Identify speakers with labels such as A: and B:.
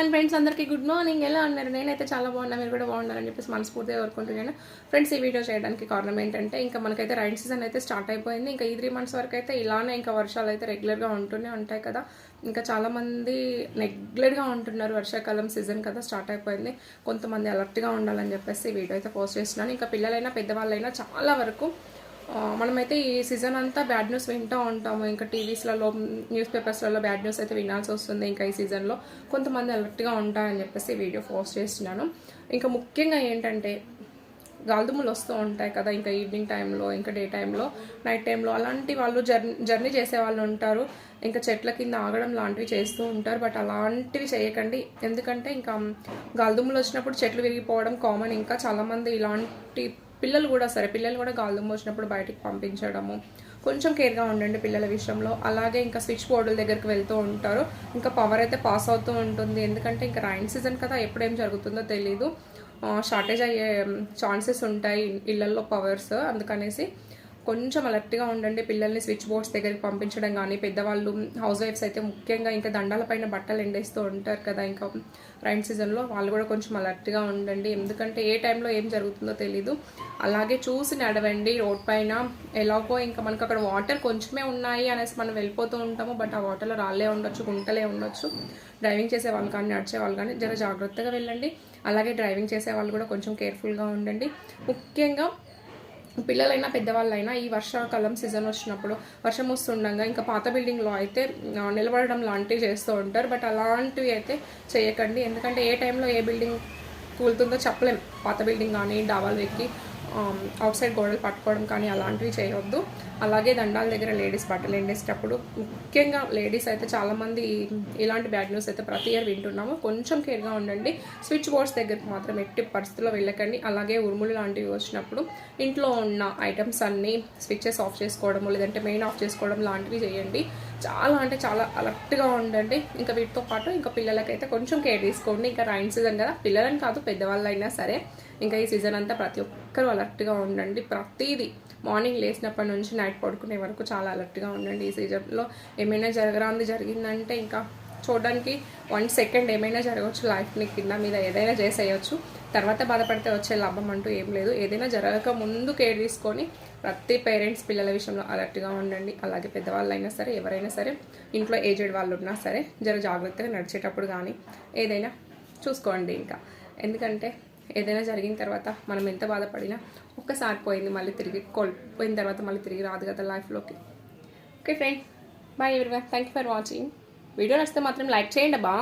A: And friends అందరికీ good morning ఎలా ఉన్నారు? నేనైతే చాలా బాగున్నా. మీరు కూడా బాగున్నారని చెప్పేసి మనస్ఫూర్తిగా కోరుకుంటున్నాను. ఫ్రెండ్స్ ఈ వీడియో చేయడానికి కారణం ఏంటంటే ఇంకా మనకైతే రైన్ సీజన్ అయితే స్టార్ట్ అయిపోయింది. ఇంకా ఈ త్రీ మంత్స్ వరకు అయితే ఇలానే ఇంకా వర్షాలు అయితే రెగ్యులర్గా ఉంటూనే ఉంటాయి కదా. ఇంకా చాలామంది రెగ్యులర్గా ఉంటున్నారు వర్షాకాలం సీజన్ కదా స్టార్ట్ అయిపోయింది. కొంతమంది అలర్ట్గా ఉండాలని చెప్పేసి ఈ వీడియో అయితే పోస్ట్ చేస్తున్నాను. ఇంకా పిల్లలైనా పెద్దవాళ్ళైనా చాలా వరకు మనమైతే ఈ సీజన్ అంతా బ్యాడ్ న్యూస్ వింటూ ఉంటాము. ఇంకా టీవీస్లలో న్యూస్ పేపర్స్లలో బ్యాడ్ న్యూస్ అయితే వినాల్సి వస్తుంది ఇంకా ఈ సీజన్లో. కొంతమంది అలర్ట్గా ఉంటారని చెప్పేసి వీడియో పోస్ట్ చేస్తున్నాను. ఇంకా ముఖ్యంగా ఏంటంటే గాల్దుములు వస్తూ ఉంటాయి కదా ఇంకా ఈవినింగ్ టైంలో ఇంకా డే టైంలో నైట్ టైంలో అలాంటి వాళ్ళు జర్నీ జర్నీ చేసే వాళ్ళు ఉంటారు. ఇంకా చెట్ల కింద ఆగడం లాంటివి చేస్తూ ఉంటారు బట్ అలాంటివి చేయకండి. ఎందుకంటే ఇంకా గాల్దుములు వచ్చినప్పుడు చెట్లు విరిగిపోవడం కామన్. ఇంకా చాలామంది ఇలాంటి పిల్లలు కూడా సరే పిల్లలు కూడా గాల్దుమ్ము వచ్చినప్పుడు బయటికి పంపించడము. కొంచెం కేర్గా ఉండండి పిల్లల విషయంలో. అలాగే ఇంకా స్విచ్ బోర్డుల దగ్గరికి వెళ్తూ ఉంటారు. ఇంకా పవర్ అయితే పాస్ అవుతూ ఉంటుంది. ఎందుకంటే ఇంకా రైన్ సీజన్ కదా ఎప్పుడేం జరుగుతుందో తెలీదు. షార్టేజ్ అయ్యే ఛాన్సెస్ ఉంటాయి ఇళ్ళల్లో పవర్స్. అందుకనేసి కొంచెం అలర్ట్గా ఉండండి. పిల్లల్ని స్విచ్ బోర్డ్స్ దగ్గరికి పంపించడం కానీ పెద్దవాళ్ళు హౌస్ వైఫ్స్ అయితే ముఖ్యంగా ఇంకా దండాల పైన బట్టలు ఎండేస్తూ ఉంటారు కదా ఇంకా రైన్ సీజన్లో. వాళ్ళు కూడా కొంచెం అలర్ట్గా ఉండండి. ఎందుకంటే ఏ టైంలో ఏం జరుగుతుందో తెలీదు. అలాగే చూసి నడవండి. రోడ్ పైన ఎలాగో ఇంకా మనకు అక్కడ వాటర్ కొంచెమే ఉన్నాయి అనేసి మనం వెళ్ళిపోతూ ఉంటాము. బట్ ఆ వాటర్లో రాళ్ళే ఉండొచ్చు గుంటలే ఉండొచ్చు. డ్రైవింగ్ చేసే వాళ్ళు కానీ నడిచే వాళ్ళు కానీ జర జాగ్రత్తగా వెళ్ళండి. అలాగే డ్రైవింగ్ చేసే వాళ్ళు కూడా కొంచెం కేర్ఫుల్గా ఉండండి. ముఖ్యంగా పిల్లలైనా పెద్దవాళ్ళైనా ఈ వర్షాకాలం సీజన్ వచ్చినప్పుడు వర్షం వస్తుండగా ఇంకా పాత బిల్డింగ్లో అయితే నిలబడడం లాంటివి చేస్తూ ఉంటారు. బట్ అలాంటివి అయితే చేయకండి. ఎందుకంటే ఏ టైంలో ఏ బిల్డింగ్ కూలుతుందో చెప్పలేం. పాత బిల్డింగ్ కానీ డాబాలు ఎక్కి అవుట్ సైడ్ గోడలు పట్టుకోవడం కానీ అలాంటివి చేయవద్దు. అలాగే దండాల దగ్గర లేడీస్ బట్టలు ఎండేసేటప్పుడు ముఖ్యంగా లేడీస్ అయితే చాలామంది ఇలాంటి బ్యాడ్ న్యూస్ అయితే ప్రతి ఇయర్ వింటున్నాము. కొంచెం కేర్గా ఉండండి. స్విచ్ బోర్డ్స్ దగ్గరికి మాత్రం ఎట్టి పరిస్థితుల్లో వెళ్ళకండి. అలాగే ఉరుములు లాంటివి వచ్చినప్పుడు ఇంట్లో ఉన్న ఐటమ్స్ అన్నీ స్విచ్చెస్ ఆఫ్ చేసుకోవడము లేదంటే మెయిన్ ఆఫ్ చేసుకోవడం లాంటివి చేయండి. చాలా అంటే చాలా అలర్ట్గా ఉండండి. ఇంకా వీటితో పాటు ఇంకా పిల్లలకైతే కొంచెం కేర్ తీసుకోండి. ఇంకా రైన్ సీజన్ కదా. పిల్లలని కాదు పెద్దవాళ్ళైనా సరే. ఇంకా ఈ సీజన్ అంతా ప్రతి ఒక్క ఒక్కరూ అలర్ట్గా ఉండండి. ప్రతిదీ మార్నింగ్ లేచినప్పటి నుంచి నైట్ పడుకునే వరకు చాలా అలర్ట్గా ఉండండి. ఈ సీజన్లో ఏమైనా జరగరాంది జరిగిందంటే ఇంకా చూడడానికి వన్ సెకండ్ ఏమైనా జరగవచ్చు. లైఫ్ని కింద మీద ఏదైనా చేసేయచ్చు. తర్వాత బాధపడితే వచ్చే లాభం అంటూ ఏం లేదు. ఏదైనా జరగక ముందు కేర్ తీసుకొని ప్రతి పేరెంట్స్ పిల్లల విషయంలో అలర్ట్గా ఉండండి. అలాగే పెద్దవాళ్ళు అయినా సరే ఎవరైనా సరే ఇంట్లో ఏజెడ్ వాళ్ళు ఉన్నా సరే జర జాగ్రత్తగా నడిచేటప్పుడు కానీ ఏదైనా చూసుకోండి ఇంకా. ఎందుకంటే ఏదైనా జరిగిన తర్వాత మనం ఎంత బాధపడినా ఒక్కసారి పోయింది మళ్ళీ తిరిగి కోల్పోయిన తర్వాత మళ్ళీ తిరిగి రాదు కదా లైఫ్లోకి. Okay friend bye everyone. Thank you for watching. Video నచ్చితే మాత్రం లైక్ చేయండి బా